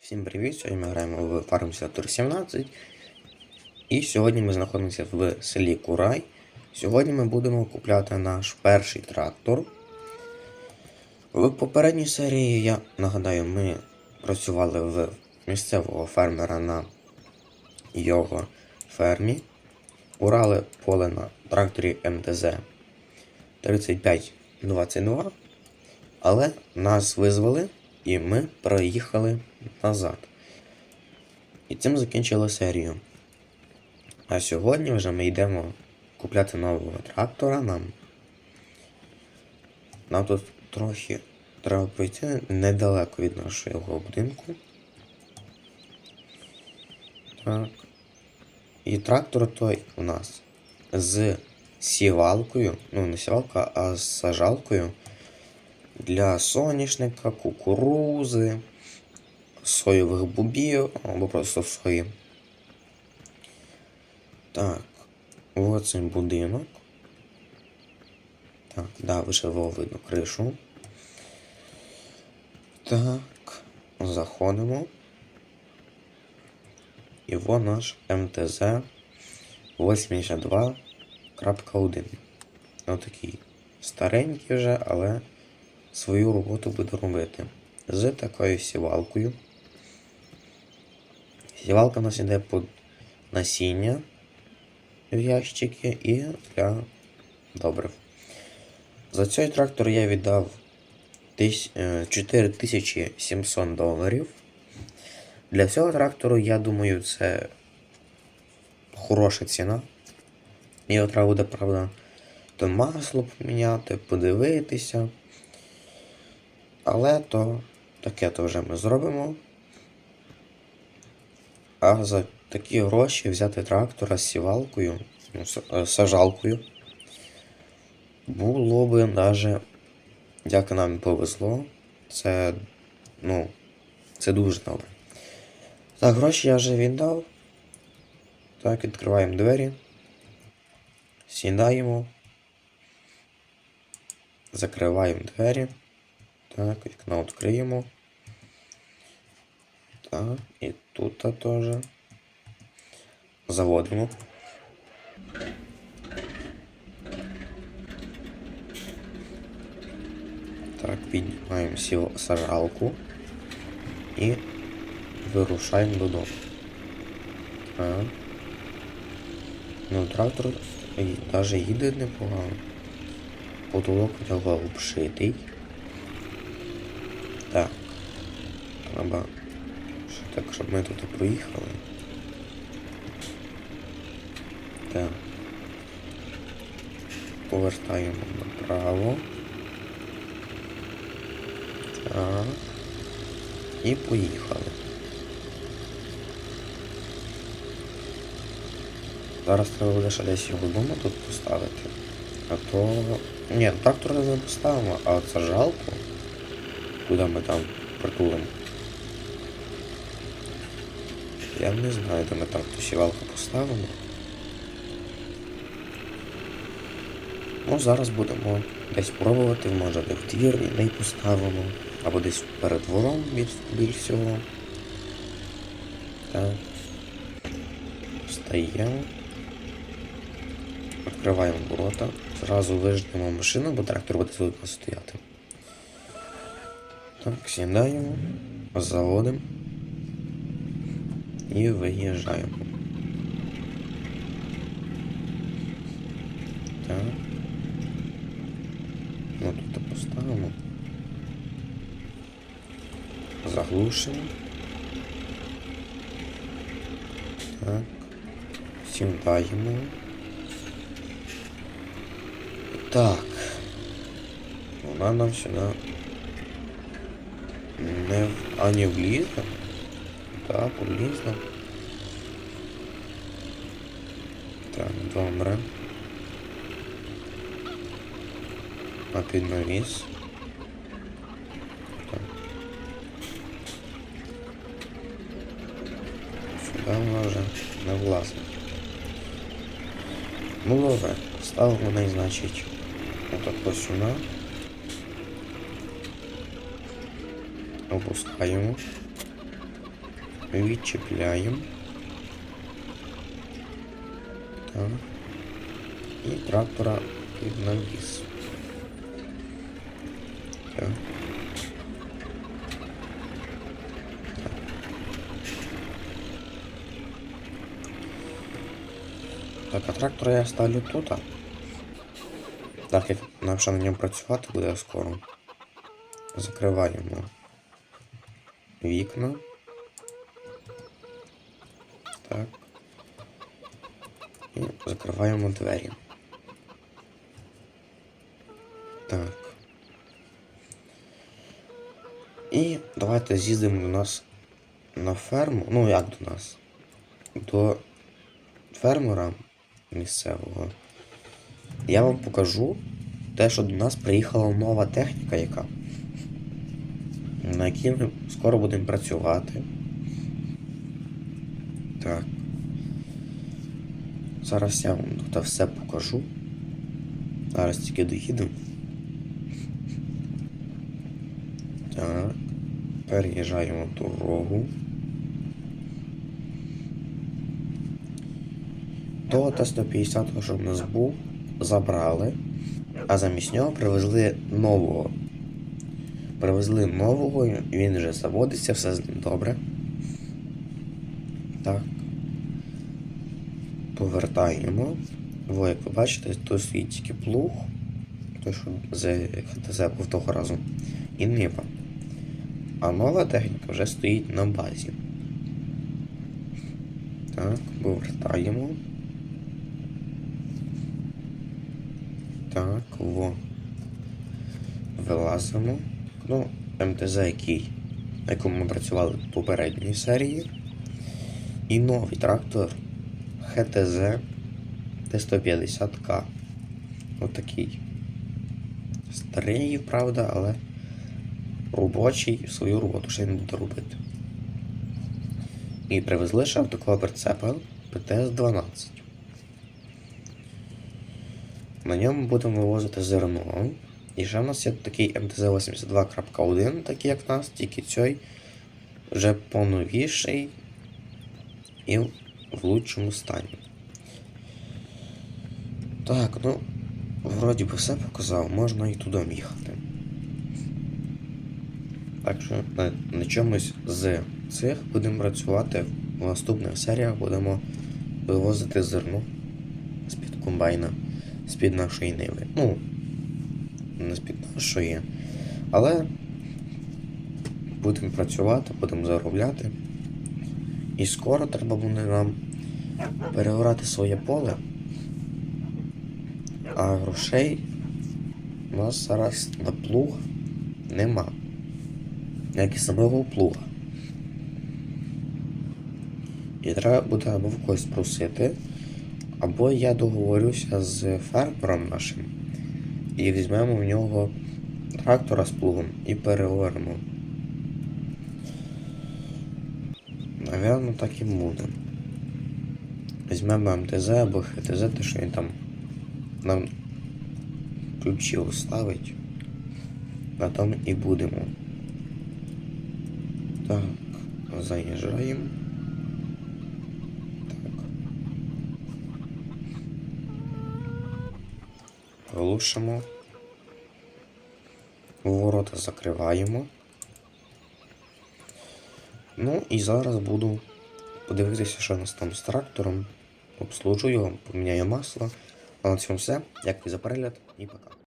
Всім привіт! Сьогодні ми граємо в Farm Simulator 17. І сьогодні ми знаходимося в селі Курай. Сьогодні ми будемо купляти наш перший трактор. В попередній серії, я нагадаю, ми працювали в місцевого фермера на його фермі. Урали поле на тракторі МТЗ 3522. Але нас визвали і ми проїхали назад. І цим закінчили серію. А сьогодні вже ми йдемо купляти нового трактора нам. Нам тут трохи треба пройти недалеко від нашого будинку. Так. І трактор той у нас з сівалкою, ну не сівалка, а з сажалкою для соняшника, кукурузи, соєвих бубів або просто сої. Так, ось цей будинок. Так, да, вишиво видно кришу. Так, заходимо. І во наш МТЗ 82.1. Отакий старенький вже, але свою роботу буде робити. З такою сівалкою. Сівалка у нас йде під насіння в ящики і для добрив. За цей трактор я віддав е, 4700 доларів. Для цього трактору, я думаю, це хороша ціна. Його треба буде, правда, то масло поміняти, подивитися. Але то таке то вже ми зробимо. А за такі гроші взяти трактора з сівалкою, ну, е, сажалкою. Було би навіть, як нам повезло, це, ну, це дуже добре. Так, гроші я вже віддав. Так, відкриваємо двері. Сідаємо. Закриваємо двері. Так, вікно відкриємо. Так, і тут теж. Заводимо. Так, піднімаємо сіл сажалку і вирушаємо додому. Так. Ну, трактор навіть їде непогано. Потолок у нього обшитий. Так. Треба. Що так, щоб ми тут проїхали. Так. Повертаємо направо. Так. І поїхали. Зараз треба буде ще десь його вдома тут поставити. А то. Ні, трактор не поставимо, а от сажалку. Куди ми там притулимо? Я не знаю, де ми там ту сівалку поставимо. Ну, зараз будемо десь пробувати, може де в двір неї поставимо, або десь перед двором від біль всього. Так. Встаємо. Відкриваємо ворота. Зразу виждемо машину, бо трактор буде тут стояти. Так, сідаємо, заводимо і виїжджаємо. Так. Ну тут поставимо. Заглушимо. Так. Сідаємо. Так. Вона нам сюди не в... А не влізла? Так, влізла. Так, добре. А під навіс. Так. Сюди вона вже не влазить. Ну добре, ставимо значить, отак ось сюди. Опускаємо. відчіпляємо. Так. І трактора під навіс. Так. Так, а трактора я ставлю тут. Так, як нам ще на ньому працювати буде скоро. Закриваємо Вікна. Так. І закриваємо двері. Так. І давайте з'їздимо до нас на ферму. Ну як до нас? До фермера місцевого. Я вам покажу те, що до нас приїхала нова техніка, яка. На якій ми скоро будемо працювати. Так. Зараз я вам тут все покажу. Зараз тільки доїдемо. Так. Переїжджаємо дорогу. Того Т-150, що в нас був, забрали, а замість нього привезли нового. Привезли нового, він вже заводиться, все з ним добре. Так. Повертаємо. Во, як ви бачите, тут стоїть тільки плуг, той, що з ХТЗ був того разу, і нива. А нова техніка вже стоїть на базі. Так, повертаємо. Так, во. Вилазимо. Ну, МТЗ, який, на якому ми працювали в попередній серії. І новий трактор ХТЗ Т150К. Отакий. Старий, правда, але робочий свою роботу ще він буде робити. І привезли ще такого прицепа ПТС-12. На ньому будемо вивозити зерно. І ще в нас є такий МТЗ-82.1, такий як в нас, тільки цей вже поновіший і в лучшому стані. Так, ну, вроді би все показав, можна і туди їхати. Так що на, на чомусь з цих будемо працювати. В наступних серіях будемо вивозити зерно з-під комбайна, з-під нашої ниви. Ну, з-під нашої. Але будемо працювати, будемо заробляти. І скоро треба буде нам переорати своє поле. А грошей у нас зараз на плуг нема. Як і самого плуга. І треба буде або в когось просити, або я договорюся з фермером нашим і візьмемо в нього трактора з плугом і переоремо. Навірно, так і буде. Візьмемо МТЗ або ХТЗ, те, що він там нам ключі оставить. На тому і будемо. Так, заїжджаємо. Глушимо. Ворота закриваємо. Ну і зараз буду подивитися, що у нас там з трактором. Обслужу його, поміняю масло. А на цьому все. Дякую за перегляд і пока.